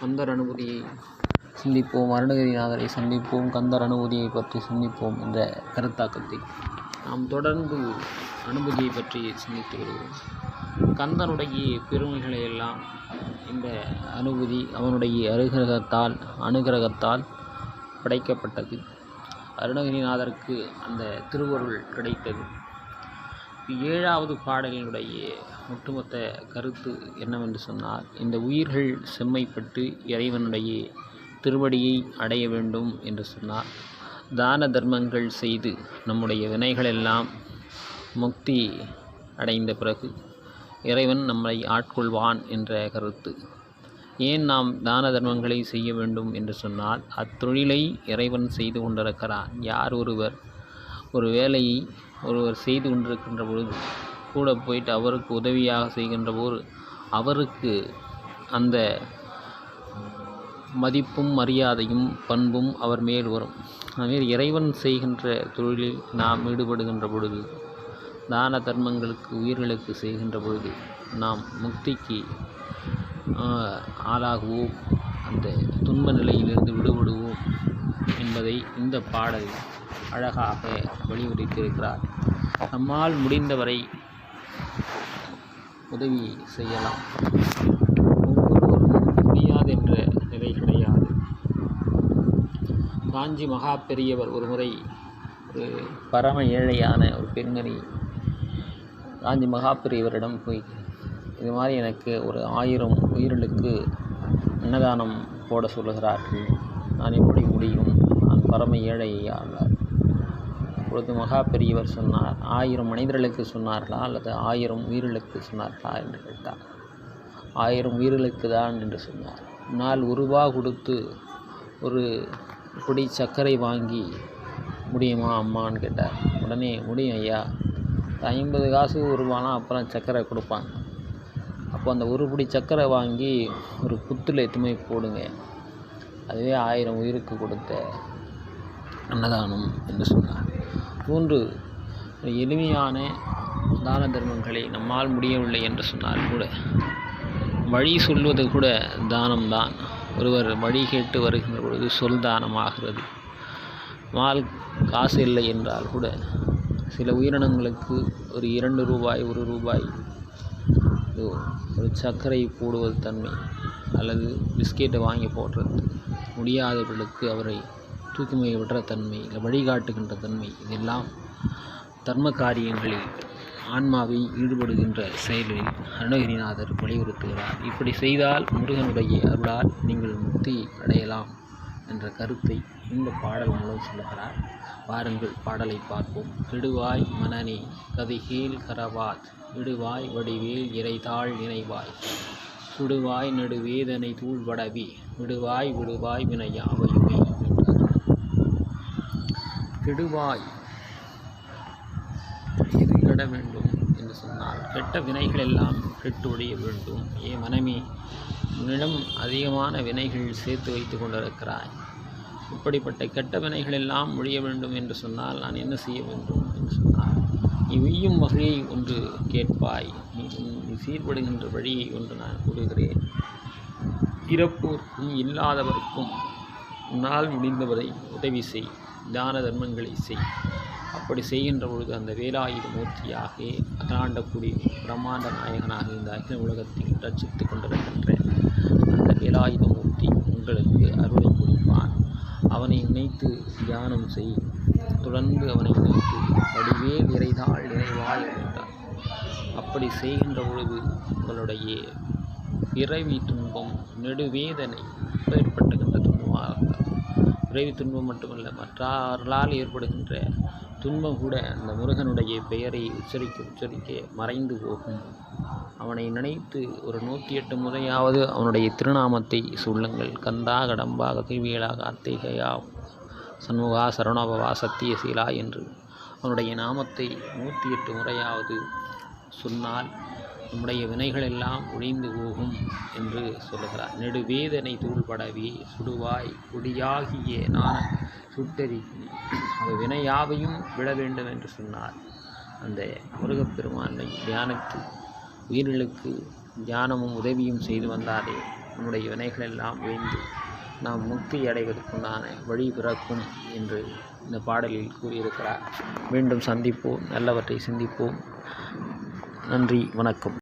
கந்தர் அனுபூதியை சிந்திப்போம் அருணகிரிநாதரை சந்திப்போம் கந்தர் அனுபூதியை பற்றி சிந்திப்போம் என்ற கருத்தாக்கத்தை நாம் தொடர்ந்து அனுபூதியை பற்றி சிந்தித்து வருகிறோம். கந்தனுடைய பெருமைகளை எல்லாம் இந்த அனுபூதி அவனுடைய அருகிரகத்தால் அனுகிரகத்தால் படைக்கப்பட்டது. அருணகிரிநாதருக்கு அந்த திருவருள் கிடைத்தது. ஏழாவது பாடலினுடைய ஒட்டுமொத்த கருத்து என்னவென்று சொன்னால் இந்த உயிர்கள் செம்மைப்பட்டு இறைவனுடைய திருவடியை அடைய வேண்டும் என்று சொன்னார் தான தர்மங்கள் செய்து நம்முடைய வினைகளெல்லாம் முக்தி அடைந்த பிறகு இறைவன் நம்மை ஆட்கொள்வான் என்ற கருத்து. ஏன் நாம் தான தர்மங்களை செய்ய வேண்டும் என்று சொன்னால் அத்தொழிலை இறைவன் செய்து கொண்டிருக்கிறான். யார் ஒருவர் ஒரு வேலையை ஒருவர் செய்து கொண்டிருக்கின்ற பொழுது கூட போயிட்டு அவருக்கு உதவியாக செய்கின்ற போது அவருக்கு அந்த மதிப்பும் மரியாதையும் பண்பும் அவர் மேல் வரும். அதுமாரி இறைவன் செய்கின்ற தொழிலில் நாம் ஈடுபடுகின்ற பொழுது தான தர்மங்களுக்கு உயிர்களுக்கு செய்கின்ற பொழுது நாம் முக்திக்கு ஆளாகுவோம். அந்த துன்ப நிலையிலிருந்து விடுபடுவோம் என்பதை இந்த பாடல் அழகாக வலியுறுத்தியிருக்கிறார். நம்மால் முடிந்தவரை உதவி செய்யலாம். முடியாது முடியாதென்ற நிலை கிடையாது. காஞ்சி மகா பெரியவர் ஒரு முறை ஒரு பரம ஏழையான ஒரு பெண்மணி காஞ்சி மகா பெரியவரிடம் போய் இது மாதிரி எனக்கு ஒரு ஆயிரம் உயிர்களுக்கு அன்னதானம் போட சொல்லுகிறார்கள். நான் எப்படி முடியும்? நான் பரம ஏழையானார் அப்பொழுது மகா பெரியவர் சொன்னார் ஆயிரம் மனிதர்களுக்கு சொன்னார்களா? அல்லது ஆயிரம் உயிர்களுக்கு சொன்னார்களா? என்று கேட்டார். ஆயிரம் உயிர்களுக்கு தான் என்று சொன்னார். நாள் ஒரு ரூபா கொடுத்து ஒரு குடி சர்க்கரை வாங்கி முடியுமா அம்மான்னு கேட்டார். உடனே முடியும் ஐயா. ஐம்பது காசு ரூபானா? அப்புறம் சர்க்கரை கொடுப்பாங்க. அப்போ அந்த ஒரு பிடி சர்க்கரை வாங்கி ஒரு புத்தில் எத்துமே போடுங்க. அதுவே ஆயிரம் உயிருக்கு கொடுத்த அன்னதானம் என்று சொன்னார். போன்று எளிமையான தான தர்மங்களை நம்மால் முடியவில்லை என்று சொன்னால் கூட வழி சொல்வது கூட தானம்தான். ஒருவர் வழி கேட்டு வருகின்ற பொழுது சொல் தானமாகிறது. மால் காசு இல்லை என்றால் கூட சில உயிரினங்களுக்கு ஒரு இரண்டு ரூபாய் ஒரு ரூபாய் ஒரு சர்க்கரை போடுவது தன்மை அல்லது பிஸ்கெட்டை வாங்கி போடுறது முடியாதவர்களுக்கு அவரை தூக்கிமையை விடுற தன்மை இல்லை வழிகாட்டுகின்ற தன்மை இதெல்லாம் தர்ம காரியங்களில் ஆன்மாவை ஈடுபடுகின்ற செயலில் அருணகிரிநாதர் வலியுறுத்துகிறார். இப்படி செய்தால் முருகனுடைய அருளால் நீங்கள் முக்தி அடையலாம் என்ற கருத்தை இந்த பாடல் மூலம் சொல்லுகிறார். வாருங்கள் பாடலை பார்ப்போம். கெடுவாய் மனநே கதிகீழ் கரவாத். விடுவாய் வடிவேல் இறைதாள் நினைவாய். சுடுவாய் நடுவேதனை தூள்வடவி. விடுவாய் விடுவாய் வினையாவையுமே கெடுவாய். இது கெட வேண்டும் என்று சொன்னால் கெட்ட வினைகள் எல்லாம் கெட்டு ஒழிய வேண்டும். ஏ மனமே உன்னிடம் அதிகமான வினைகள் சேர்த்து வைத்து கொண்டிருக்கிறாய். இப்படிப்பட்ட கெட்ட வினைகள் எல்லாம் ஒழிய வேண்டும் என்று சொன்னால் நான் என்ன செய்ய வேண்டும் என்று சொன்னால் நீ உய்யும் வகையை ஒன்று கேட்பாய். நீ நீ சீர்படுகின்ற வழியை ஒன்று நான் கூறுகிறேன். இறப்போர்க்கும் இல்லாதவர்க்கும் உன்னால் முடிந்தவரை உதவி செய் தான தர்மங்களை செய். அப்படி செய்கின்ற பொழுது அந்த வேலாயுத மூர்த்தியாக அகலாண்டக்கூடிய பிரம்மாண்ட நாயகனாக இந்த அகில உலகத்தில் ரச்சித்து கொண்டிருக்கின்ற அந்த வேலாயுத மூர்த்தி உங்களுக்கு அருளை கொடுப்பான். அவனை நினைத்து தியானம் செய். தொடர்ந்து அவனை நினைத்து வடிவே இறைதாள் நிறைவாய் என்றார். அப்படி செய்கின்ற பொழுது உங்களுடைய பிறவி துன்பம் நெடுவேதனை ஏற்பட்டுகின்ற துன்பம் பிறவி துன்பம் மட்டுமல்ல மற்றார்களால் ஏற்படுகின்ற துன்பம் கூட அந்த முருகனுடைய பெயரை உச்சரிக்க உச்சரிக்க மறைந்து போகும். அவனை நினைத்து ஒரு நூற்றி எட்டு முறையாவது அவனுடைய திருநாமத்தை சொல்லுங்கள். கந்தா கடம்பா கதிர்வேலா கார்த்திகையா சண்முகா சரணபவா சத்தியசீலா என்று அவனுடைய நாமத்தை நூற்றி எட்டு முறையாவது சொன்னால் நம்முடைய வினைகள் எல்லாம் ஒழிந்து போகும் என்று சொல்லுகிறார். நெடுவேதனை தூள்படவி சுடுவாய் குடியாகிய நான் சுட்டரிக்கும் அந்த வினையாவையும் விட வேண்டும் என்று சொன்னார். அந்த முருகப்பெருமானை தியானத்து உயிர்களுக்கு தியானமும் உதவியும் செய்து வந்தாரே. நம்முடைய வினைகள் எல்லாம் ஒழிந்து நாம் முக்தி அடைவதற்குண்டான வழி பிறக்கும் என்று இந்த பாடலில் கூறியிருக்கிறார். மீண்டும் சந்திப்போம். நல்லவற்றை சிந்திப்போம். நன்றி. வணக்கம்.